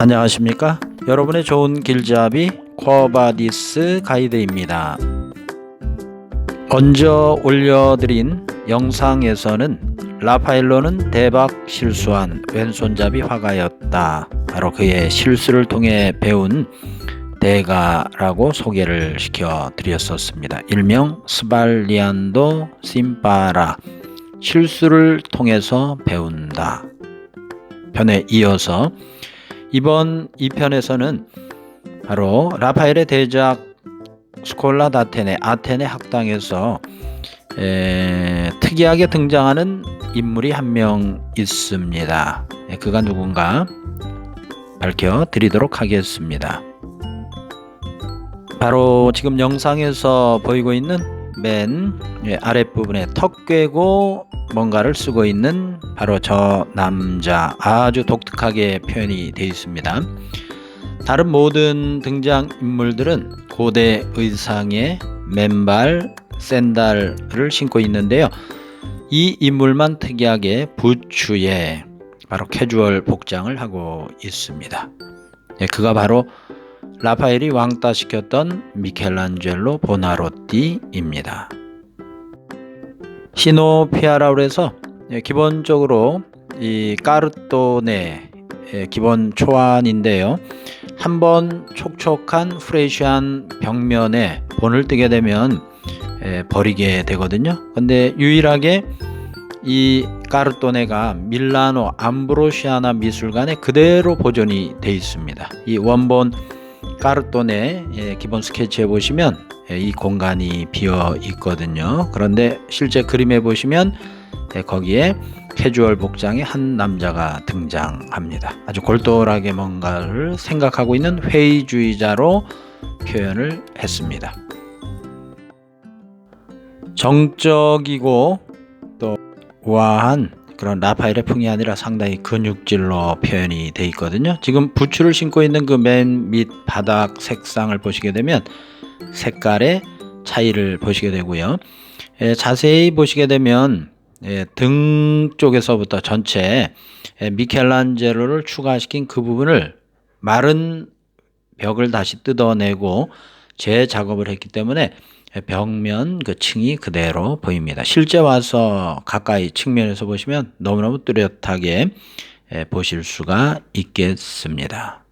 안녕하십니까? 여러분의 좋은 길잡이 쿼바디스 가이드입니다. 먼저 올려드린 영상에서는 라파엘로는 대박 실수한 왼손잡이 화가였다. 바로 그의 실수를 통해 배운 대가라고 소개를 시켜 드렸었습니다. 일명 스발리안도 심파라. 실수를 통해서 배운다. 편에 이어서 이번 2편에서는 바로 라파엘의 대작 스콜라 다테네 아테네 학당에서 에, 특이하게 등장하는 인물이 한 명 있습니다. 예, 그가 누군가 밝혀 드리도록 하겠습니다. 바로 지금 영상에서 보이고 있는 맨 예, 아랫부분에 턱 꿰고 뭔가를 쓰고 있는 바로 저 남자 아주 독특하게 표현이 되어 있습니다. 다른 모든 등장 인물들은 고대 의상에 맨발 샌달을 신고 있는데요. 이 인물만 특이하게 부추에 바로 캐주얼 복장을 하고 있습니다. 예, 그가 바로 라파엘이 왕따 시켰던 미켈란젤로 보나로티입니다. 시노피아라고 해서 예, 기본적으로 이 까르토네 예, 기본 초안인데요. 한번 촉촉한 프레시한 벽면에 본을 뜨게 되면 예, 버리게 되거든요. 근데 유일하게 이 까르토네가 밀라노 암브로시아나 미술관에 그대로 보존이 돼 있습니다. 이 원본 까르토네 예, 기본 스케치해 보시면 예, 이 공간이 비어 있거든요. 그런데 실제 그림에 보시면 예, 거기에 캐주얼 복장의 한 남자가 등장합니다. 아주 골똘하게 뭔가를 생각하고 있는 회의주의자로 표현을 했습니다. 정적이고 또 우아한 그런 라파엘의 풍이 아니라 상당히 근육질로 표현이 돼 있거든요. 지금 부츠를 신고 있는 그 맨 밑 바닥 색상을 보시게 되면 색깔의 차이를 보시게 되고요. 예, 자세히 보시게 되면 예, 등 쪽에서부터 전체 예, 미켈란젤로를 추가시킨 그 부분을 마른 벽을 다시 뜯어내고 재작업을 했기 때문에 벽면 그 층이 그대로 보입니다. 실제 와서 가까이 측면에서 보시면 너무너무 뚜렷하게 예, 보실 수가 있겠습니다.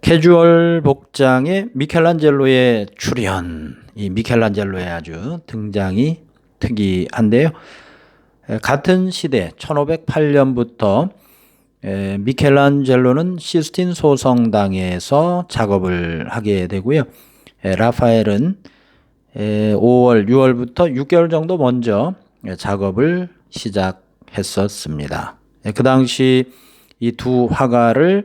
캐주얼 복장에 미켈란젤로의 출현, 이 미켈란젤로의 아주 등장이 특이한데요. 에, 같은 시대 1508년부터 에, 미켈란젤로는 시스틴 소성당에서 작업을 하게 되고요. 에, 라파엘은 에, 5월, 6월부터 6개월 정도 먼저 에, 작업을 시작했었습니다. 에, 그 당시 이 두 화가를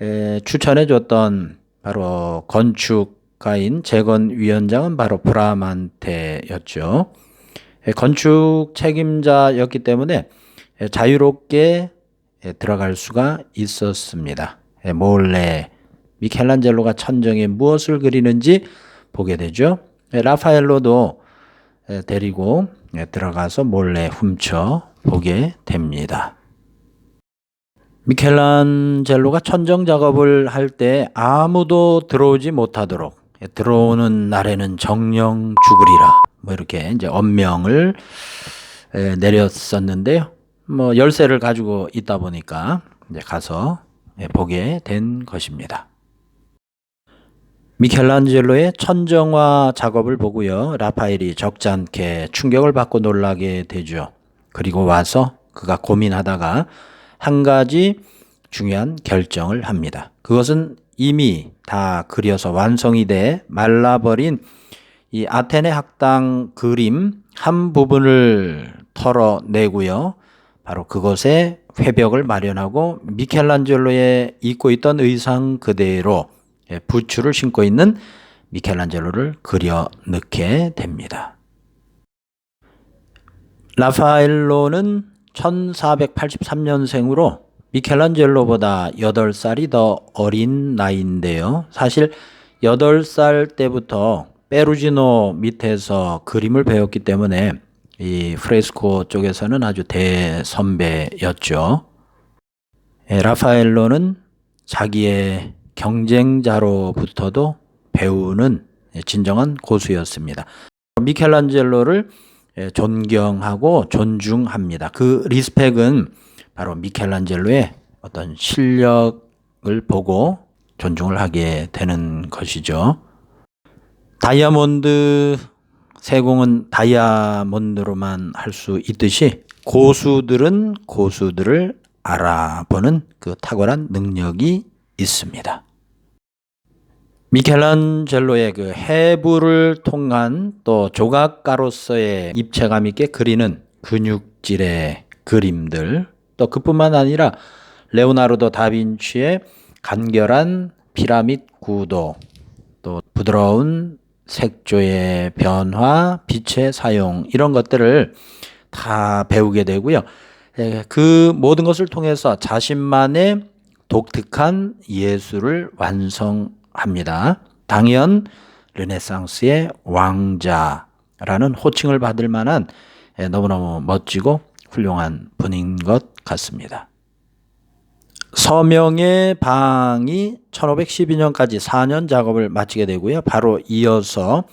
에, 추천해 줬던 바로 건축가인 재건 위원장은 바로 브라만테였죠. 에, 건축 책임자였기 때문에 에, 자유롭게 에, 들어갈 수가 있었습니다. 에, 몰래 미켈란젤로가 천정에 무엇을 그리는지 보게 되죠. 에, 라파엘로도 에, 데리고 에, 들어가서 몰래 훔쳐 보게 됩니다. 미켈란젤로가 천정 작업을 할 때 아무도 들어오지 못하도록 예, 들어오는 날에는 정령 죽으리라 뭐 이렇게 이제 엄명을 에, 내렸었는데요. 뭐 열쇠를 가지고 있다 보니까 이제 가서 예, 보게 된 것입니다. 미켈란젤로의 천정화 작업을 보고요. 라파엘이 적잖게 충격을 받고 놀라게 되죠. 그리고 와서 그가 고민하다가 한 가지 중요한 결정을 합니다. 그것은 이미 다 그려서 완성이 돼 말라버린 이 아테네 학당 그림 한 부분을 털어내고요. 바로 그것에 회벽을 마련하고 미켈란젤로의 입고 있던 의상 그대로 예, 부츠를 신고 있는 미켈란젤로를 그려 넣게 됩니다. 라파엘로는 1483년생으로 미켈란젤로보다 8살이 더 어린 나이인데요. 사실 8살 때부터 페루지노 밑에서 그림을 배웠기 때문에 이 프레스코 쪽에서는 아주 대선배였죠. 예, 라파엘로는 자기의 경쟁자로부터도 배우는 예, 진정한 고수였습니다. 미켈란젤로를 예, 존경하고 존중합니다. 그 리스펙은 바로 미켈란젤로의 어떤 실력을 보고 존중을 하게 되는 것이죠. 다이아몬드 세공은 다이아몬드로만 할 수 있듯이 고수들은 고수들을 알아보는 그 탁월한 능력이 있습니다. 미켈란젤로의 그 해부를 통한 또 조각가로서의 입체감 있게 그리는 근육질의 그림들 또 그뿐만 아니라 레오나르도 다빈치의 간결한 피라밋 구도 또 부드러운 색조의 변화, 빛의 사용 이런 것들을 다 배우게 되고요. 예, 그 모든 것을 통해서 자신만의 독특한 예술을 완성합니다. 당연 르네상스의 왕자라는 호칭을 받을 만한 예, 너무너무 멋지고 훌륭한 분인 것 같습니다. 서명의 방이 1512년까지 4년 작업을 마치게 되고요. 바로 이어서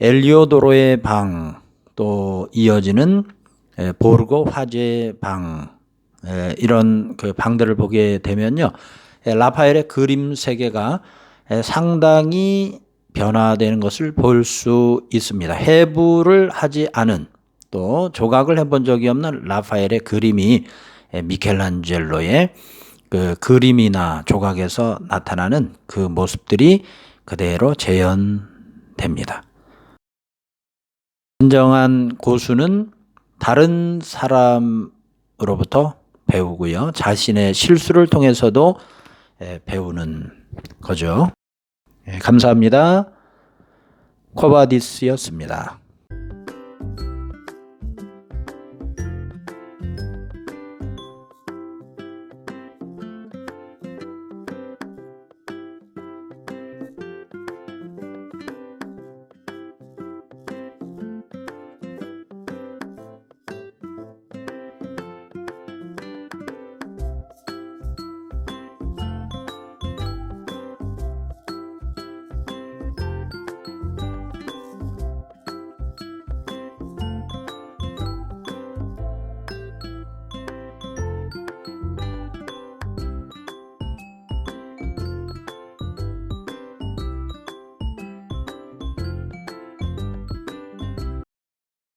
엘리오도로의 방, 또 이어지는 에, 보르고 화제의 방, 에, 이런 그 방들을 보게 되면요. 에, 라파엘의 그림 세계가 에, 상당히 변화되는 것을 볼 수 있습니다. 해부를 하지 않은 또 조각을 해본 적이 없는 라파엘의 그림이 에, 미켈란젤로의 그 그림이나 조각에서 나타나는 그 모습들이 그대로 재현됩니다. 진정한 고수는 다른 사람으로부터 배우고요. 자신의 실수를 통해서도 에, 배우는 거죠. 예, 감사합니다. 코바디스였습니다.